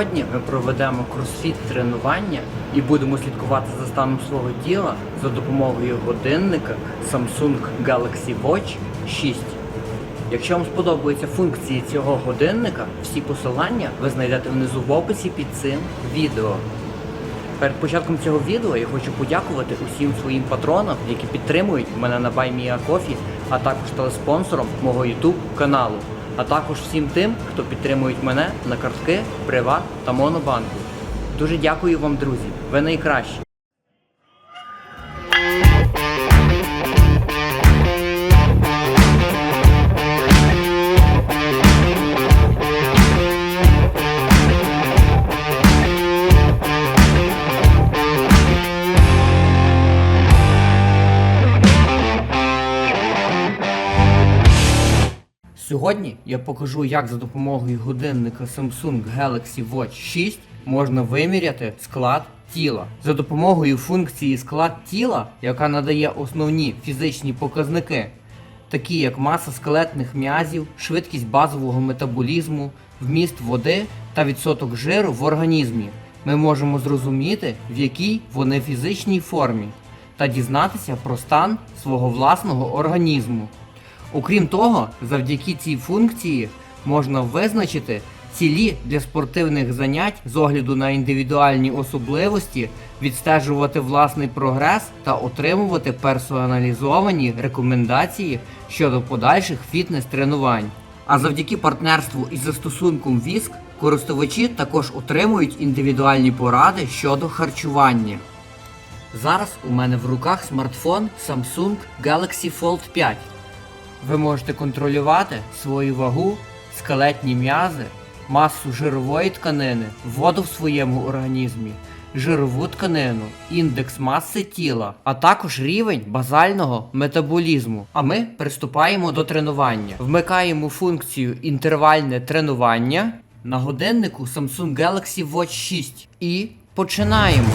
Сьогодні ми проведемо кросфіт тренування і будемо слідкувати за станом свого тіла за допомогою годинника Samsung Galaxy Watch 6. Якщо вам сподобаються функції цього годинника, всі посилання ви знайдете внизу в описі під цим відео. Перед початком цього відео я хочу подякувати усім своїм патронам, які підтримують мене на BuyMeACoffee, а також телеспонсором мого YouTube каналу, а також всім тим, хто підтримують мене на картки, Приват та Монобанку. Дуже дякую вам, друзі. Ви найкращі. Сьогодні я покажу, як за допомогою годинника Samsung Galaxy Watch 6 можна виміряти склад тіла. За допомогою функції склад тіла, яка надає основні фізичні показники, такі як маса скелетних м'язів, швидкість базового метаболізму, вміст води та відсоток жиру в організмі, ми можемо зрозуміти, в якій вони фізичній формі, та дізнатися про стан свого власного організму. Окрім того, завдяки цій функції можна визначити цілі для спортивних занять з огляду на індивідуальні особливості, відстежувати власний прогрес та отримувати персоналізовані рекомендації щодо подальших фітнес-тренувань. А завдяки партнерству із застосунком Віск користувачі також отримують індивідуальні поради щодо харчування. Зараз у мене в руках смартфон Samsung Galaxy Fold 5. Ви можете контролювати свою вагу, скелетні м'язи, масу жирової тканини, воду в своєму організмі, жирову тканину, індекс маси тіла, а також рівень базального метаболізму. А ми приступаємо до тренування. Вмикаємо функцію інтервальне тренування на годиннику Samsung Galaxy Watch 6 і починаємо.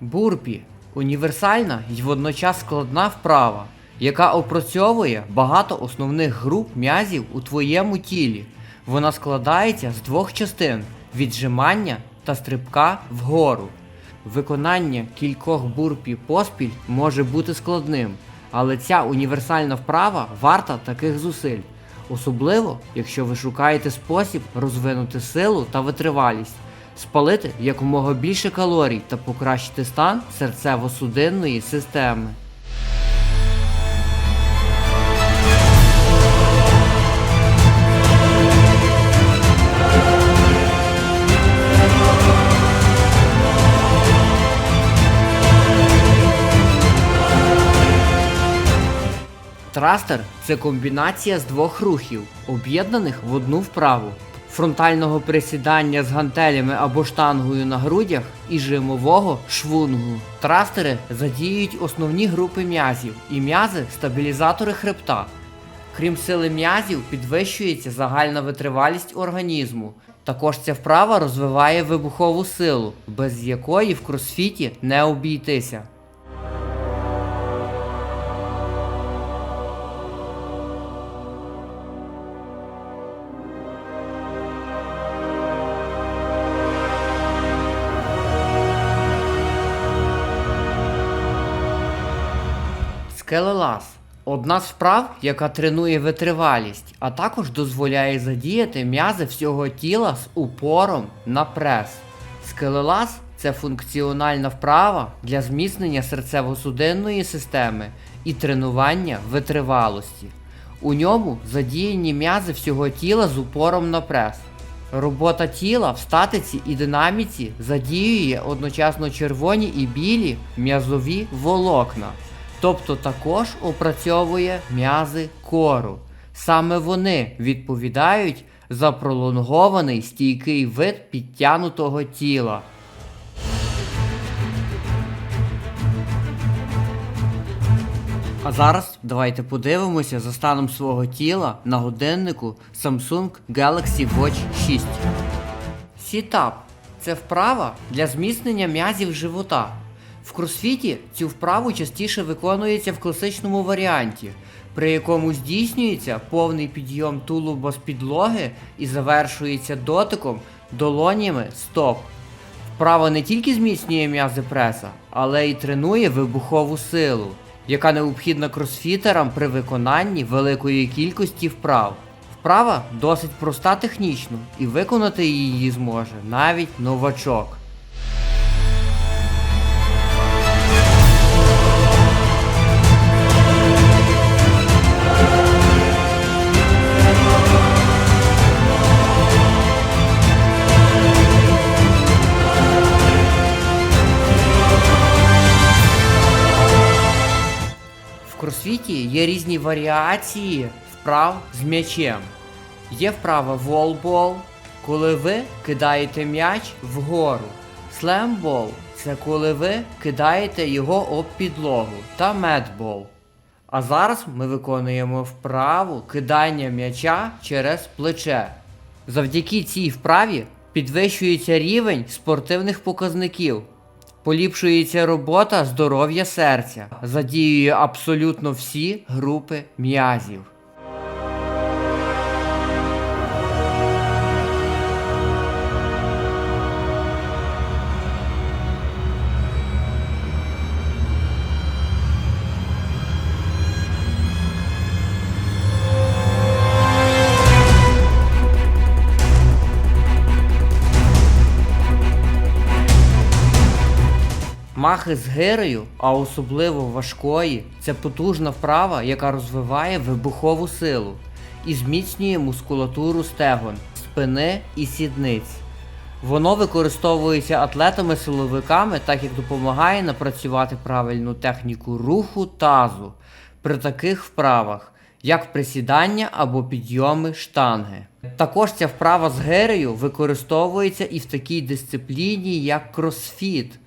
Бурпі універсальна і водночас складна вправа, яка опрацьовує багато основних груп м'язів у твоєму тілі. Вона складається з двох частин віджимання та стрибка вгору. Виконання кількох бурпі поспіль може бути складним, але ця універсальна вправа варта таких зусиль. Особливо, якщо ви шукаєте спосіб розвинути силу та витривалість, спалити якомога більше калорій та покращити стан серцево-судинної системи. Трастер це комбінація з двох рухів, об'єднаних в одну вправу. Фронтального присідання з гантелями або штангою на грудях і жимового швунгу. Трастери задіюють основні групи м'язів і м'язи стабілізатори хребта. Крім сили м'язів, підвищується загальна витривалість організму. Також ця вправа розвиває вибухову силу, без якої в кросфіті не обійтися. Скелелаз одна з вправ, яка тренує витривалість, а також дозволяє задіяти м'язи всього тіла з упором на прес. Скелелаз це функціональна вправа для зміцнення серцево-судинної системи і тренування витривалості. У ньому задіяні м'язи всього тіла з упором на прес. Робота тіла в статиці і динаміці задіює одночасно червоні і білі м'язові волокна, тобто також опрацьовує м'язи кору. Саме вони відповідають за пролонгований стійкий вид підтянутого тіла. А зараз давайте подивимося за станом свого тіла на годиннику Samsung Galaxy Watch 6. Сітап це вправа для зміцнення м'язів живота. В кросфіті цю вправу частіше виконується в класичному варіанті, при якому здійснюється повний підйом тулуба з підлоги і завершується дотиком долонями стоп. Вправа не тільки зміцнює м'язи преса, але й тренує вибухову силу, яка необхідна кросфітерам при виконанні великої кількості вправ. Вправа досить проста технічно, і виконати її зможе навіть новачок. Кросфіті є різні варіації вправ з м'ячем. Є вправа волбол, коли ви кидаєте м'яч вгору. Слембол це коли ви кидаєте його об підлогу. Та медбол. А зараз ми виконуємо вправу кидання м'яча через плече. Завдяки цій вправі підвищується рівень спортивних показників. Поліпшується робота здоров'я серця, задіює абсолютно всі групи м'язів. Махи з гирею, а особливо важкої, це потужна вправа, яка розвиває вибухову силу і зміцнює мускулатуру стегон, спини і сідниць. Воно використовується атлетами-силовиками, так як допомагає напрацювати правильну техніку руху тазу при таких вправах, як присідання або підйоми штанги. Також ця вправа з гирею використовується і в такій дисципліні, як кросфіт.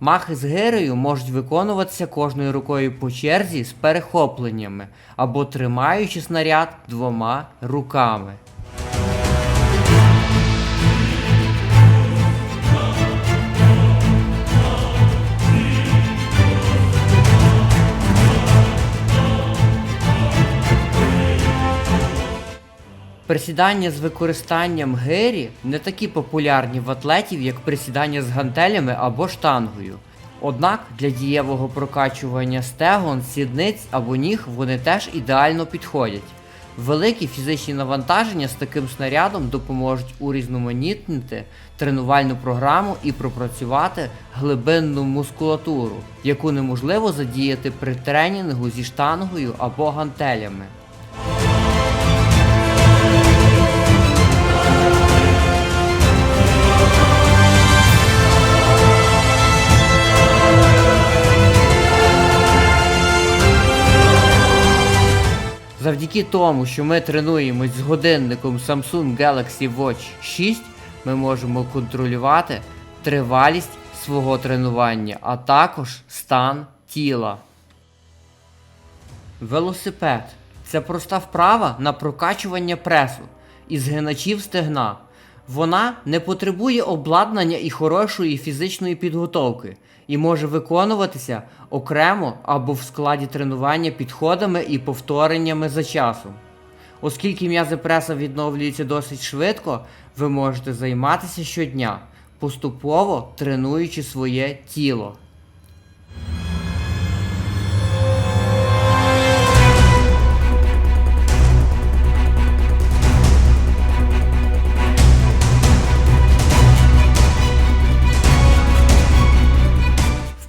Махи з гирею можуть виконуватися кожною рукою по черзі з перехопленнями або тримаючи снаряд двома руками. Присідання з використанням гирі не такі популярні в атлетів, як присідання з гантелями або штангою. Однак для дієвого прокачування стегон, сідниць або ніг вони теж ідеально підходять. Великі фізичні навантаження з таким снарядом допоможуть урізноманітнити тренувальну програму і пропрацювати глибинну мускулатуру, яку неможливо задіяти при тренінгу зі штангою або гантелями. Завдяки тому, що ми тренуємось з годинником Samsung Galaxy Watch 6, ми можемо контролювати тривалість свого тренування, а також стан тіла. Велосипед це проста вправа на прокачування пресу із гиначів стегна. Вона не потребує обладнання і хорошої фізичної підготовки і може виконуватися окремо або в складі тренування підходами і повтореннями за часом. Оскільки м'язи преса відновлюються досить швидко, ви можете займатися щодня, поступово тренуючи своє тіло.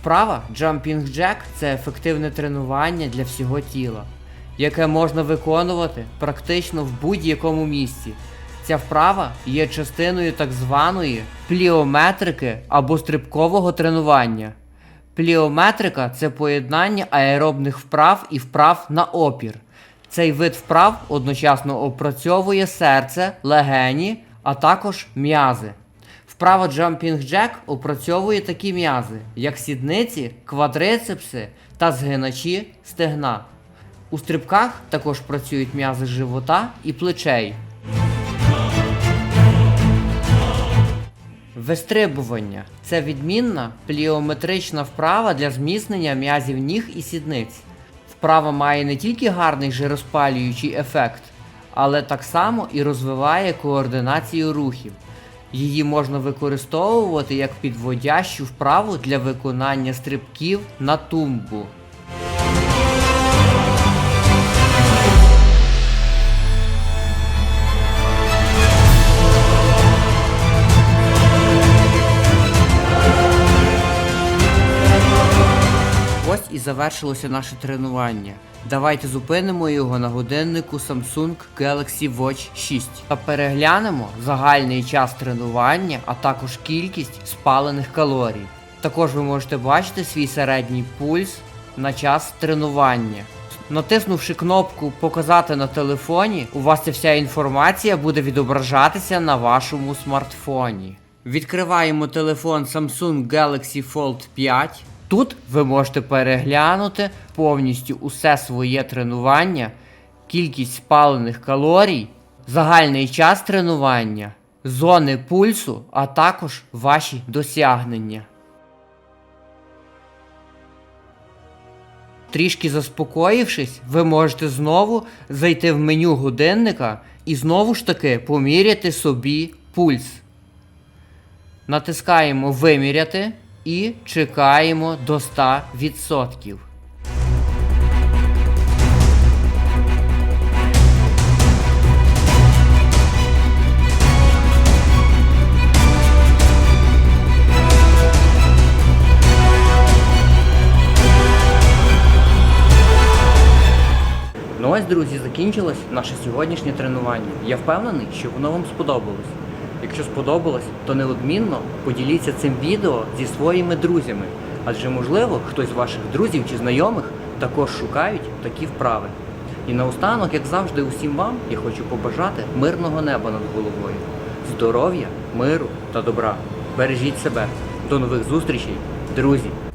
Вправа Jumping Jack це ефективне тренування для всього тіла, яке можна виконувати практично в будь-якому місці. Ця вправа є частиною так званої пліометрики або стрибкового тренування. Пліометрика це поєднання аеробних вправ і вправ на опір. Цей вид вправ одночасно опрацьовує серце, легені, а також м'язи. Вправа Jumping Jack опрацьовує такі м'язи, як сідниці, квадрицепси та згиначі стегна. У стрибках також працюють м'язи живота і плечей. Вистрибування це відмінна пліометрична вправа для зміцнення м'язів ніг і сідниць. Вправа має не тільки гарний жироспалюючий ефект, але так само і розвиває координацію рухів. Її можна використовувати як підводящу вправу для виконання стрибків на тумбу. Ось і завершилося наше тренування. Давайте зупинимо його на годиннику Samsung Galaxy Watch 6 та переглянемо загальний час тренування, а також кількість спалених калорій. Також ви можете бачити свій середній пульс на час тренування. Натиснувши кнопку Показати на телефоні, у вас ця вся інформація буде відображатися на вашому смартфоні. Відкриваємо телефон Samsung Galaxy Fold 5. Тут ви можете переглянути повністю усе своє тренування, кількість спалених калорій, загальний час тренування, зони пульсу, а також ваші досягнення. Трішки заспокоївшись, ви можете знову зайти в меню годинника і знову ж таки поміряти собі пульс. Натискаємо Виміряти і чекаємо до 100%. Ну ось, друзі, закінчилось наше сьогоднішнє тренування. Я впевнений, що воно вам сподобалось. Якщо сподобалось, то неодмінно поділіться цим відео зі своїми друзями, адже можливо хтось з ваших друзів чи знайомих також шукають такі вправи. І наостанок, як завжди, усім вам я хочу побажати мирного неба над головою, здоров'я, миру та добра. Бережіть себе. До нових зустрічей, друзі!